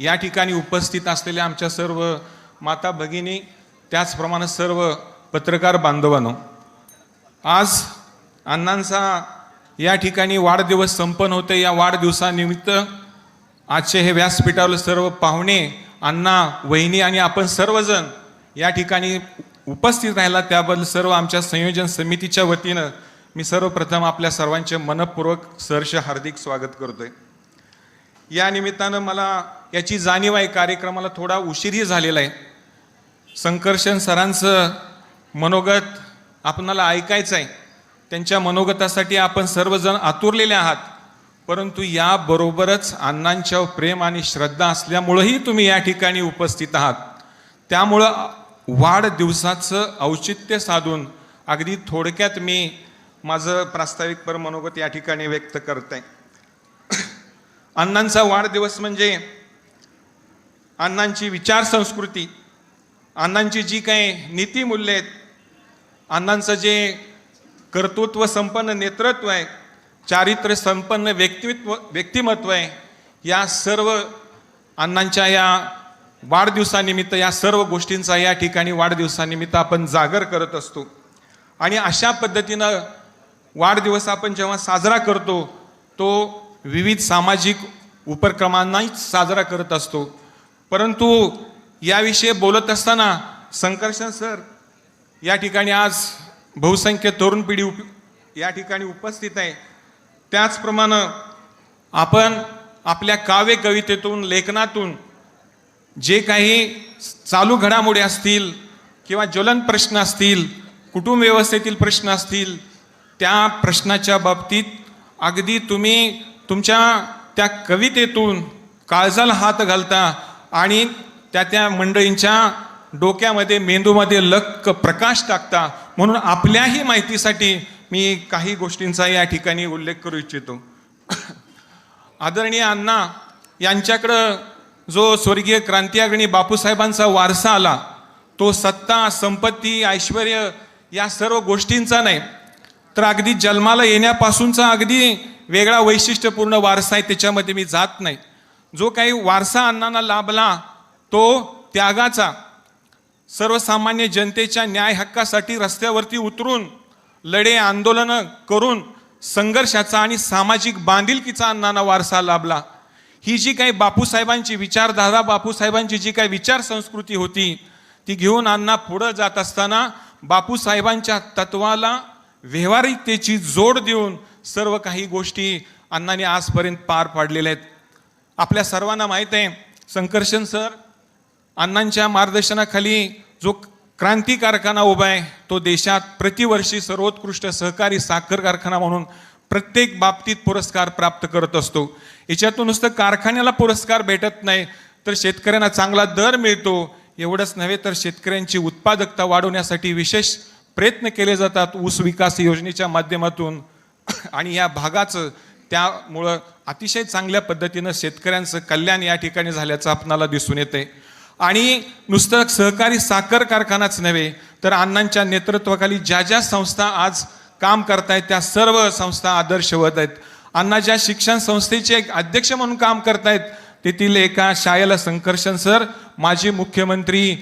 या ठिकाणी उपस्थित असलेल्या आमच्या सर्व माता भगिनी त्याचप्रमाणे सर्व पत्रकार बांधवांनो आज अण्णांचा या ठिकाणी वाढदिवस संपन्न होते. या वाढदिवसानिमित्त आजचे हे व्यासपीठावर सर्व पाहुणे अण्णा वहिनी आणि आपण सर्वजण या ठिकाणी उपस्थित राहिला. त्याबद्दल सर्व आमच्या संयोजन समितीच्या वतीनं मी सर्वप्रथम आपल्या सर्वांचे मनपूर्वक सहर्ष हार्दिक स्वागत करतोय. या निमित्तानं मला याची जाणीव आहे कार्यक्रमाला थोडा उशीरही झालेला आहे. संकर्षण सरांचं मनोगत आपणाला ऐकायचं आहे. त्यांच्या मनोगतासाठी आपण सर्वजण आतुरलेले आहात. परंतु याबरोबरच अण्णांच्या प्रेम आणि श्रद्धा असल्यामुळंही तुम्ही या ठिकाणी उपस्थित आहात. त्यामुळं वाढदिवसाचं औचित्य साधून अगदी थोडक्यात मी माझं प्रास्ताविक पर मनोगत या ठिकाणी व्यक्त करत आहे अण्णांचा वाढदिवस म्हणजे अण्णांची विचार संस्कृती अण्णांची जी काही नीतीमूल्य आहेत अण्णांचं जे कर्तृत्व संपन्न नेतृत्व आहे चारित्र्य संपन्न व्यक्तित्व व्यक्तिमत्व आहे या सर्व अण्णांच्या या वाढदिवसानिमित्त या सर्व गोष्टींचा या ठिकाणी वाढदिवसानिमित्त आपण जागर करत असतो. आणि अशा पद्धतीनं वाढदिवस आपण जेव्हा साजरा करतो तो विविध सामाजिक उपक्रमांनाही साजरा करत असतो. परंतु याविषयी बोलत असताना संकर्षण सर या ठिकाणी आज बहुसंख्य तरुण पिढी उप या ठिकाणी उपस्थित आहे. त्याचप्रमाणे आपण आपल्या काव्य कवितेतून लेखनातून जे काही चालू घडामोडी असतील किंवा ज्वलन प्रश्न असतील कुटुंब व्यवस्थेतील प्रश्न असतील त्या प्रश्नाच्या बाबतीत अगदी तुम्ही तुमच्या त्या कवितेतून काळजाला हात घालता आणि त्या त्या मंडळींच्या डोक्यामध्ये मेंदूमध्ये लक्क प्रकाश टाकता. म्हणून आपल्याही माहितीसाठी मी काही गोष्टींचा या ठिकाणी उल्लेख करू इच्छितो. आदरणीय अण्णा यांच्याकडं जो स्वर्गीय क्रांतिअग्रणी बापूसाहेबांचा वारसा आला तो सत्ता संपत्ती ऐश्वर या सर्व गोष्टींचा नाही तर अगदी जन्माला येण्यापासूनचा अगदी वेगळा वैशिष्ट्यपूर्ण वारसा आहे त्याच्यामध्ये मी जात नाही. जो काही वारसा अण्णांना लाभला तो त्यागाचा. सर्वसामान्य जनतेच्या न्याय हक्कासाठी रस्त्यावरती उतरून लढे आंदोलनं करून संघर्षाचा आणि सामाजिक बांधिलकीचा अण्णांना वारसा लाभला. ही जी काही बापूसाहेबांची विचारधारा बापूसाहेबांची जी काही विचार संस्कृती होती ती घेऊन अण्णा पुढं जात असताना बापूसाहेबांच्या तत्वाला व्यवहारिकतेची जोड देऊन सर्व काही गोष्टी अण्णांनी आजपर्यंत पार पाडलेल्या आहेत. आपल्या सर्वांना माहीत आहे संकर्षण सर अण्णांच्या मार्गदर्शनाखाली जो क्रांती कारखाना उभा आहे तो देशात प्रतिवर्षी सर्वोत्कृष्ट सहकारी साखर कारखाना म्हणून प्रत्येक बाबतीत पुरस्कार प्राप्त करत असतो. याच्यातून नुसतं कारखान्याला पुरस्कार भेटत नाही तर शेतकऱ्यांना चांगला दर मिळतो. एवढंच नव्हे तर शेतकऱ्यांची उत्पादकता वाढवण्यासाठी विशेष प्रयत्न केले जातात ऊस विकास योजनेच्या माध्यमातून. आणि या भागाचं त्यामुळं अतिशय चांगल्या पद्धतीनं शेतकऱ्यांचं कल्याण या ठिकाणी झाल्याचं आपणाला दिसून येते आणि नुसतं सहकारी साखर कारखानाच नव्हे तर अण्णांच्या नेतृत्वाखाली ज्या ज्या संस्था आज काम करतायत त्या सर्व संस्था आदर्शवत आहेत. अण्णा ज्या शिक्षण संस्थेचे एक अध्यक्ष म्हणून काम करतायत तेथील एका शाळेला संकर्षण सर माजी मुख्यमंत्री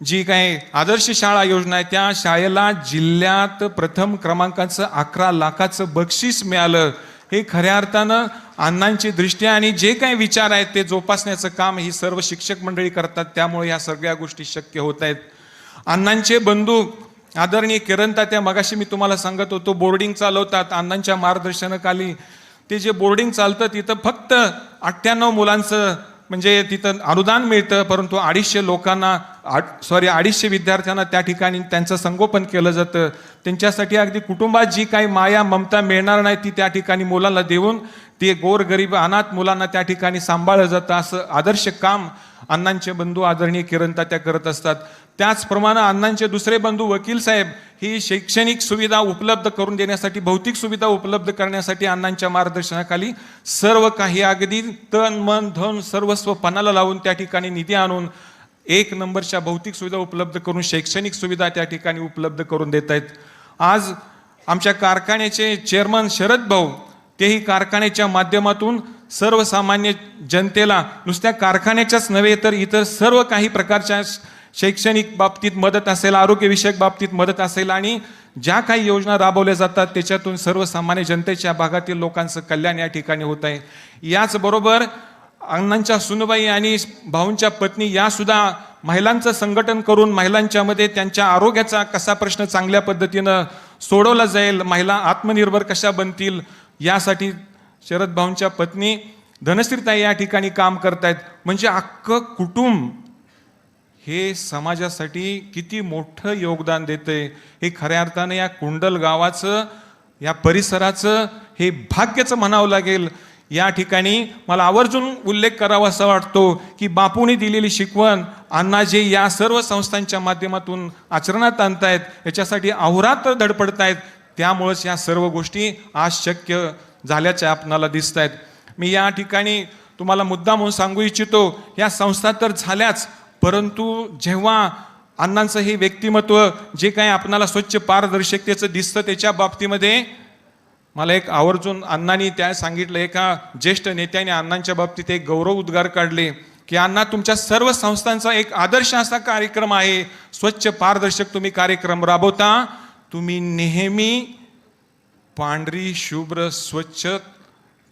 जी काही आदर्श शाळा योजना आहे त्या शाळेला जिल्ह्यात प्रथम क्रमांकाचं अकरा लाखाचं बक्षीस मिळालं. हे खऱ्या अर्थानं अण्णांची दृष्टी आणि जे काही विचार आहेत ते जोपासण्याचं काम ही सर्व शिक्षक मंडळी करतात. त्यामुळे ह्या सगळ्या गोष्टी शक्य होत आहेत. अण्णांचे बंधू आदरणीय किरण तात्या मगाशी मी तुम्हाला सांगत होतो बोर्डिंग चालवतात. अण्णांच्या मार्गदर्शनाखाली ते जे बोर्डिंग चालतं तिथं फक्त अठ्ठ्याण्णव मुलांचं म्हणजे तिथं अनुदान मिळतं परंतु अडीचशे लोकांना सॉरी अडीचशे विद्यार्थ्यांना त्या ठिकाणी त्यांचं संगोपन केलं जातं. त्यांच्यासाठी अगदी कुटुंबात जी काही माया ममता मिळणार नाही ती त्या ठिकाणी मुलांना देऊन ते गोरगरीब अनाथ मुलांना त्या ठिकाणी सांभाळलं जातं. असं आदर्श काम अण्णांचे बंधू आदरणीय किरणता त्या करत असतात. त्याचप्रमाणे अण्णांचे दुसरे बंधू वकील साहेब ही शैक्षणिक सुविधा उपलब्ध करून देण्यासाठी भौतिक सुविधा उपलब्ध करण्यासाठी अण्णांच्या मार्गदर्शनाखाली सर्व काही अगदी तन मन धन सर्वस्व पणाला लावून त्या ठिकाणी निधी आणून एक नंबरच्या भौतिक सुविधा उपलब्ध करून शैक्षणिक सुविधा त्या ठिकाणी उपलब्ध करून देत आहेत. आज आमच्या कारखान्याचे चेअरमन शरद भाऊ तेही कारखान्याच्या माध्यमातून सर्वसामान्य जनतेला नुसत्या कारखान्याच्याच नव्हे तर इतर सर्व काही प्रकारच्या शैक्षणिक बाबतीत मदत असेल आरोग्यविषयक बाबतीत मदत असेल आणि ज्या काही योजना राबवल्या जातात त्याच्यातून सर्वसामान्य जनतेच्या भागातील लोकांचं कल्याण या ठिकाणी होत आहे. याचबरोबर अण्णांच्या सुनबाई आणि भाऊंच्या पत्नी यासुद्धा महिलांचं संघटन करून महिलांच्यामध्ये त्यांच्या आरोग्याचा कसा प्रश्न चांगल्या पद्धतीनं सोडवला जाईल महिला आत्मनिर्भर कशा बनतील यासाठी शरद भाऊंच्या पत्नी धनश्रीताई या ठिकाणी काम करतायत. म्हणजे अख्खं कुटुंब हे समाजासाठी किती मोठं योगदान देते हे खऱ्या अर्थानं या कुंडल गावाचं या परिसराचं हे भाग्याचं म्हणावं लागेल. या ठिकाणी मला आवर्जून उल्लेख करावा असा वाटतो की बापूंनी दिलेली शिकवण अण्णाजी या सर्व संस्थांच्या माध्यमातून आचरणात आणतायत. याच्यासाठी अहोरात्र धडपडतायत. त्यामुळंच या सर्व गोष्टी आज शक्य झाल्याच्या आपणाला दिसत आहेत मी या ठिकाणी तुम्हाला मुद्दा म्हणून सांगू इच्छितो या संस्था तर झाल्याच परंतु जेव्हा अण्णांचं हे व्यक्तिमत्व जे काही आपणाला स्वच्छ पारदर्शकतेचं दिसतं त्याच्या बाबतीमध्ये मला एक आवर्जून अण्णांनी त्या सांगितलं एका ज्येष्ठ नेत्याने अण्णांच्या बाबतीत एक गौरव उद्गार काढले की अण्णा तुमच्या सर्व संस्थांचा एक आदर्श असा कार्यक्रम आहे स्वच्छ पारदर्शक तुम्ही कार्यक्रम राबवता तुम्ही नेहमी पांढरी शुभ्र स्वच्छ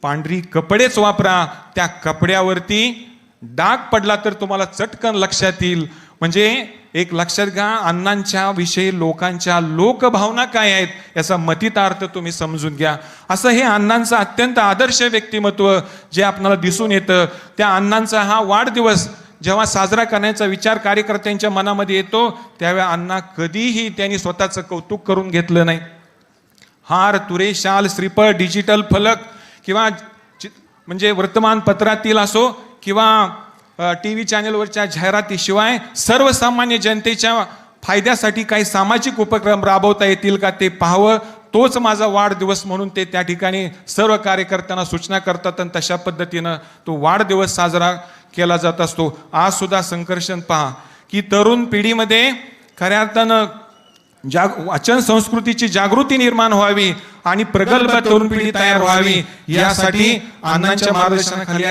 पांढरी कपडेच वापरा त्या कपड्यावरती डाग पडला तर तुम्हाला चटकन लक्षात येईल. म्हणजे एक लक्षात घ्या अण्णांच्या विषयी लोकांच्या लोकभावना काय आहेत याचा मतितार्थ तुम्ही समजून घ्या. असं हे अण्णांचं अत्यंत आदर्श व्यक्तिमत्व जे आपल्याला दिसून येतं. त्या अण्णांचा हा वाढदिवस जेव्हा साजरा करण्याचा विचार कार्यकर्त्यांच्या मनामध्ये येतो त्यावेळी अण्णा कधीही त्यांनी स्वतःचं कौतुक करून घेतलं नाही. हार तुरे शाल श्रीफळ डिजिटल फलक किंवा चि- म्हणजे वर्तमानपत्रातील असो किंवा टी व्ही चॅनलवरच्या जाहिरातीशिवाय सर्वसामान्य जनतेच्या फायद्यासाठी काही सामाजिक उपक्रम राबवता येतील का ते पाहावं? तोच माझा वाढदिवस म्हणून ते त्या ठिकाणी सर्व कार्यकर्त्यांना सूचना करतात आणि तशा पद्धतीनं तो वाढदिवस साजरा केला जात असतो. आज सुद्धा संकर्षण पहा की तरुण पिढीमध्ये खऱ्या अर्थानं जाग वाचन संस्कृतीची जागृती निर्माण व्हावी आणि प्रगल्भ तरुण पिढी तयार व्हावी यासाठी अण्णांच्या मार्गदर्शनाखाली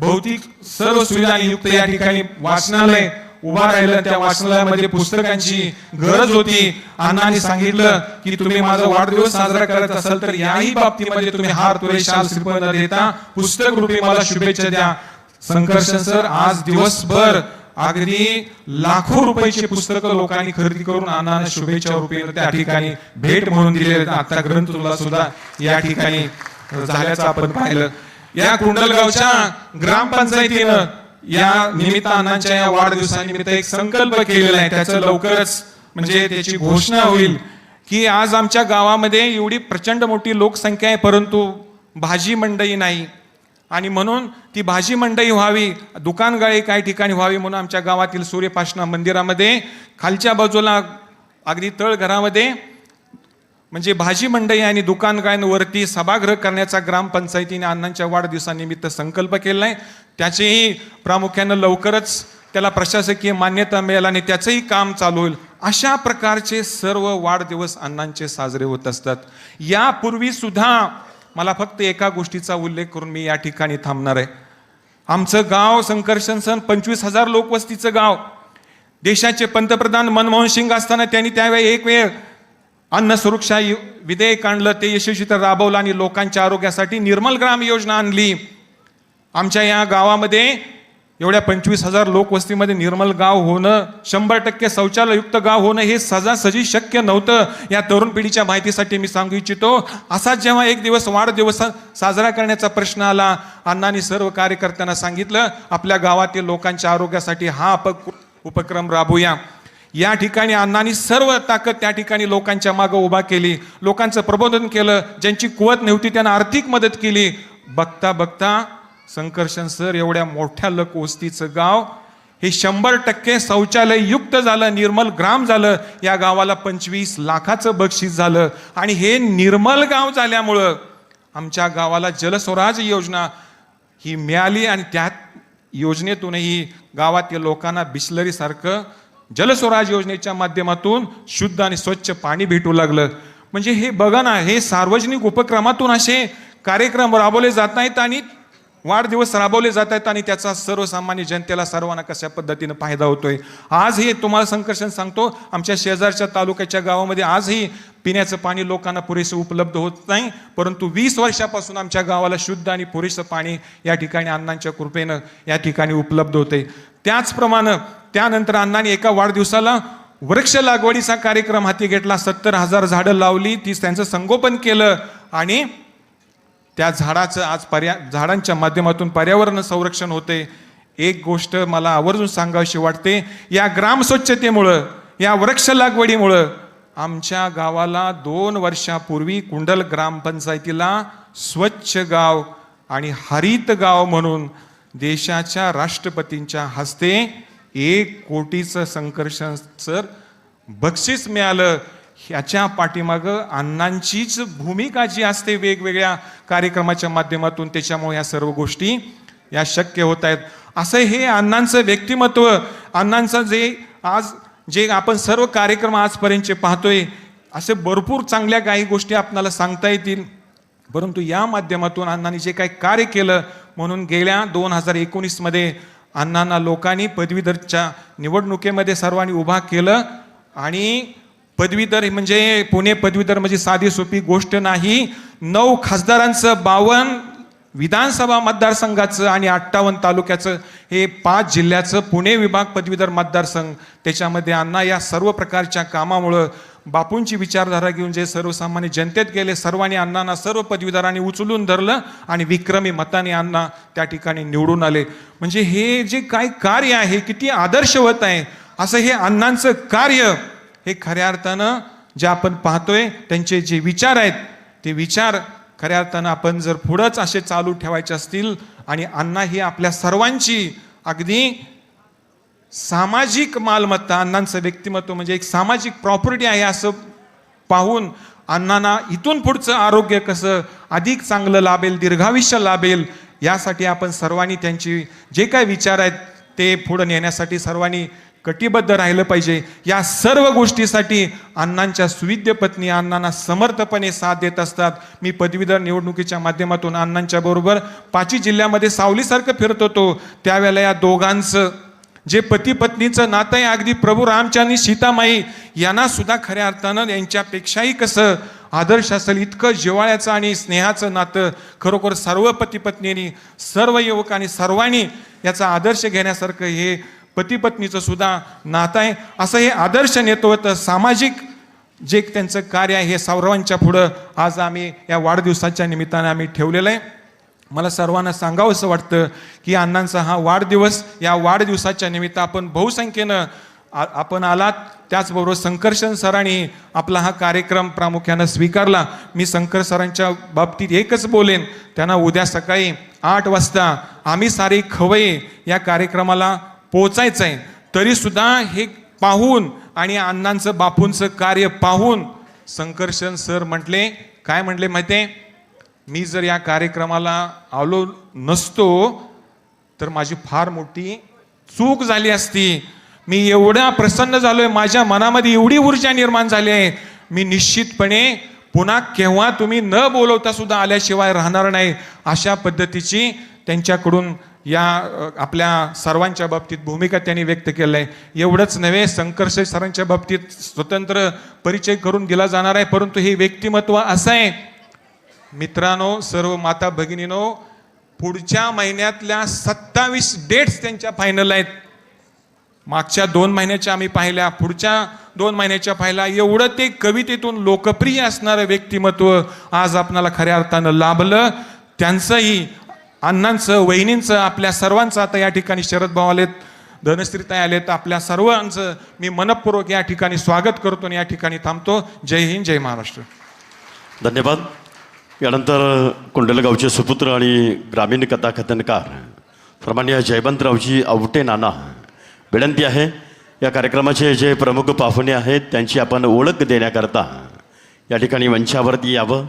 भौतिक सर्व सुविधांनी युक्त या ठिकाणी वाचनालय उभा राहिलं. त्या वाचनालयामध्ये पुस्तकांची गरज होती. अण्णांनी सांगितलं की तुम्ही माझा वाढदिवस साजरा करत असाल तर याही बाबतीमध्ये तुम्ही हार तुरे शाल श्रीफळ न देता पुस्तक रूपी मला शुभेच्छा द्या. संकर्षण सर आज दिवसभर अगदी लाखो रुपयाची पुस्तकं लोकांनी खरेदी करून अण्णांना शुभेच्छा रूपी त्या ठिकाणी भेट म्हणून दिले आता ग्रंथ तुला सुद्धा या ठिकाणी झाल्याचं आपण पाहिलं. या कुंडलगावच्या ग्रामपंचायतीनं या निमित्त या वाढदिवसानिमित्त एक संकल्प केलेला आहे. त्याचं लवकरच म्हणजे त्याची घोषणा होईल की आज आमच्या गावामध्ये एवढी प्रचंड मोठी लोकसंख्या आहे परंतु भाजी मंडई नाही. आणि म्हणून ती भाजी मंडई व्हावी दुकानगाळी काही ठिकाणी व्हावी म्हणून आमच्या गावातील सूर्यपासना मंदिरामध्ये खालच्या बाजूला अगदी तळघरामध्ये म्हणजे भाजी मंडई आणि दुकानगाळ्यांवरती सभागृह करण्याचा ग्रामपंचायतीने अण्णांच्या वाढदिवसानिमित्त संकल्प केला आहे त्याचेही प्रामुख्यानं लवकरच त्याला प्रशासकीय मान्यता मिळेल आणि त्याचंही काम चालू होईल. अशा प्रकारचे सर्व वाढदिवस अण्णांचे साजरे होत असतात. यापूर्वी सुद्धा मला फक्त एका गोष्टीचा उल्लेख करून मी या ठिकाणी थांबणार आहे. आमचं गाव संकर्षण सण पंचवीस हजार लोकवस्तीचं गाव. देशाचे पंतप्रधान मनमोहन सिंग असताना त्यांनी त्यावेळी एक वेळ अन्न सुरक्षा विधेयक आणलं ते यशस्वी राबवलं आणि लोकांच्या आरोग्यासाठी निर्मल ग्राम योजना आणली. आमच्या या गावामध्ये एवढ्या पंचवीस हजार लोकवस्तीमध्ये निर्मल गाव होणं शंभर टक्के शौचालयुक्त गाव होणं हे सहजासहजी शक्य नव्हतं. या तरुण पिढीच्या माहितीसाठी मी सांगू इच्छितो असाच जेव्हा एक दिवस वाढदिवस साजरा करण्याचा प्रश्न आला अण्णांनी सर्व कार्यकर्त्यांना सांगितलं आपल्या गावातील लोकांच्या आरोग्यासाठी हा अप उपक्रम राबवूया या ठिकाणी अण्णांनी सर्व ताकद त्या ठिकाणी लोकांच्या मागं उभा केली. लोकांचं प्रबोधन केलं. ज्यांची कुवत नव्हती त्यांना आर्थिक मदत केली. बघता बघता संकर्षण सर एवढ्या मोठ्या लकवस्तीचं गाव हे शंभर टक्के शौचालय युक्त झालं निर्मल ग्राम झालं. या गावाला पंचवीस लाखाचं बक्षीस झालं. आणि हे निर्मल गाव झाल्यामुळं आमच्या गावाला जलस्वराज योजना ही मिळाली आणि त्यात योजनेतूनही गावातील लोकांना बिस्लरीसारखं जलस्वराज योजनेच्या माध्यमातून शुद्ध आणि स्वच्छ पाणी भेटू लागलं. म्हणजे हे बघा ना हे सार्वजनिक उपक्रमातून असे कार्यक्रम राबवले जात नाहीत आणि वाढदिवस राबवले जात आहेत आणि त्याचा सर्वसामान्य जनतेला सर्वांना कशा पद्धतीनं फायदा होतोय? आजही तुम्हाला संकर्षण सांगतो आमच्या शेजारच्या तालुक्याच्या गावामध्ये आजही पिण्याचं पाणी लोकांना पुरेसं उपलब्ध होत नाही परंतु वीस वर्षापासून आमच्या गावाला शुद्ध आणि पुरेसं पाणी या ठिकाणी अण्णांच्या कृपेनं या ठिकाणी उपलब्ध होते. त्याचप्रमाणे त्यानंतर अण्णांनी एका वाढदिवसाला वृक्ष लागवडीचा कार्यक्रम हाती घेतला. सत्तर हजार झाडं लावली ती त्यांचं संगोपन केलं आणि त्या झाडाचं आज पर्या झाडांच्या माध्यमातून पर्यावरण संरक्षण होते. एक गोष्ट मला आवर्जून सांगावीशी वाटते या ग्राम स्वच्छतेमुळं या वृक्ष लागवडीमुळं आमच्या गावाला दोन वर्षापूर्वी कुंडल ग्रामपंचायतीला स्वच्छ गाव आणि हरित गाव म्हणून देशाच्या राष्ट्रपतींच्या हस्ते एक कोटीचं संकर्षण सर बक्षीस मिळालं. ह्याच्या पाठीमागं अण्णांचीच भूमिका जी असते वेगवेगळ्या कार्यक्रमाच्या माध्यमातून त्याच्यामुळे या सर्व गोष्टी या शक्य होत आहेत. असं हे अण्णांचं व्यक्तिमत्व अण्णांचं जे आज जे आपण सर्व कार्यक्रम आजपर्यंतचे पाहतोय असे भरपूर चांगल्या काही गोष्टी आपल्याला सांगता येतील. परंतु या माध्यमातून अण्णांनी जे काही कार्य केलं म्हणून गेल्या दोन हजार एकोणीसमध्ये अण्णांना लोकांनी पदवीधरच्या निवडणुकीमध्ये सर्वांनी उभा केलं आणि पदवीधर म्हणजे पुणे पदवीधर म्हणजे साधी सोपी गोष्ट नाही नऊ खासदारांचं बावन विधानसभा मतदारसंघाचं आणि अठ्ठावन्न तालुक्याचं हे पाच जिल्ह्याचं पुणे विभाग पदवीधर मतदारसंघ त्याच्यामध्ये अण्णा या सर्व प्रकारच्या कामामुळं बापूंची विचारधारा घेऊन जे सर्वसामान्य जनतेत गेले सर्वांनी अण्णांना सर्व पदवीधरांनी उचलून धरलं आणि विक्रमी मताने अण्णा त्या ठिकाणी निवडून आले. म्हणजे हे जे काय कार्य आहे किती आदर्शवत आहे असं हे अण्णांचं कार्य हे खऱ्या अर्थानं जे आपण पाहतोय त्यांचे जे विचार आहेत ते विचार खऱ्या अर्थानं आपण जर पुढंच असे चालू ठेवायचे असतील आणि अण्णा ही आपल्या सर्वांची अगदी सामाजिक मालमत्ता अण्णांचं व्यक्तिमत्व म्हणजे एक सामाजिक प्रॉपर्टी आहे असं पाहून अण्णांना इथून पुढचं आरोग्य कसं अधिक चांगलं लाभेल दीर्घायुष्य लाभेल यासाठी आपण सर्वांनी त्यांची जे काय विचार आहेत ते पुढं नेण्यासाठी सर्वांनी कटिबद्ध राहिलं पाहिजे. या सर्व गोष्टीसाठी अण्णांच्या सुविद्य पत्नी अण्णांना समर्थपणे साथ देत असतात. मी पदवीधर निवडणुकीच्या माध्यमातून अण्णांच्या बरोबर पाची जिल्ह्यामध्ये सावलीसारखं फिरत होतो. त्यावेळेला या दोघांचं जे पती पत्नीचं नातं आहे अगदी प्रभू रामच्या आणि सीतामाई यांना सुद्धा खऱ्या अर्थानं यांच्यापेक्षाही कसं आदर्श असेल इतकं जिव्हाळ्याचं आणि स्नेहाचं नातं खरोखर सर्व पती पत्नींनी सर्व युवकांनी सर्वांनी याचा आदर्श घेण्यासारखं हे पती पत्नीचं सुद्धा नातं आहे. असं हे आदर्श नेतृत्व सामाजिक जे त्यांचं कार्य आहे हे सर्वांच्या पुढं आज आम्ही या वाढदिवसाच्या निमित्ताने आम्ही ठेवलेलं आहे. मला सर्वांना सांगावं असं वाटतं की अण्णांचा हा वाढदिवस या वाढदिवसाच्या निमित्त आपण बहुसंख्येनं आ- आपण आलात. त्याचबरोबर संकर्षण सरांनी आपला हा कार्यक्रम प्रामुख्यानं स्वीकारला. मी शंकर सरांच्या बाबतीत एकच बोलेन त्यांना उद्या सकाळी आठ वाजता आम्ही सारे खवये या कार्यक्रमाला पोचायचं आहे तरीसुद्धा हे पाहून आणि अण्णांचं बापूंचं कार्य पाहून संकर्षण सर म्हटले काय म्हटले माहिती आहे? मी जर या कार्यक्रमाला आलो नसतो तर माझी फार मोठी चूक झाली असती. मी एवढा प्रसन्न झालोय माझ्या मनामध्ये एवढी ऊर्जा निर्माण झाली आहे. मी निश्चितपणे पुन्हा केव्हा तुम्ही न बोलवता सुद्धा आल्याशिवाय राहणार नाही अशा पद्धतीची त्यांच्याकडून या आपल्या सर्वांच्या बाबतीत भूमिका त्यांनी व्यक्त केलं आहे एवढंच नव्हे संकर्ष सरांच्या बाबतीत स्वतंत्र परिचय करून दिला जाणार आहे परंतु हे व्यक्तिमत्व असं आहे. मित्रांनो सर्व माता भगिनीनो पुढच्या महिन्यातल्या सत्तावीस डेट्स त्यांच्या फायनल आहेत. मागच्या दोन महिन्याच्या आम्ही पाहिल्या पुढच्या दोन महिन्याच्या पाहिल्या. एवढं ते कवितेतून लोकप्रिय असणारं व्यक्तिमत्व आज आपणाला खऱ्या अर्थानं लाभलं. त्यांचंही अण्णांचं वहिनींचं आपल्या सर्वांचं आता या ठिकाणी शरद भाऊ आलेत धनश्रीताई आलेत आपल्या सर्वांचं मी मनपूर्वक या ठिकाणी स्वागत करतो आणि या ठिकाणी थांबतो. जय हिंद जय महाराष्ट्र. धन्यवाद. यानंतर कुंडलगावचे सुपुत्र आणि ग्रामीण कथाकथनकार सन्मान्य जयवंतरावजी आवटे नाना विनंती आहे या कार्यक्रमाचे जे प्रमुख पाहुणे आहेत त्यांची आपण ओळख देण्याकरता या ठिकाणी मंचावरती यावं.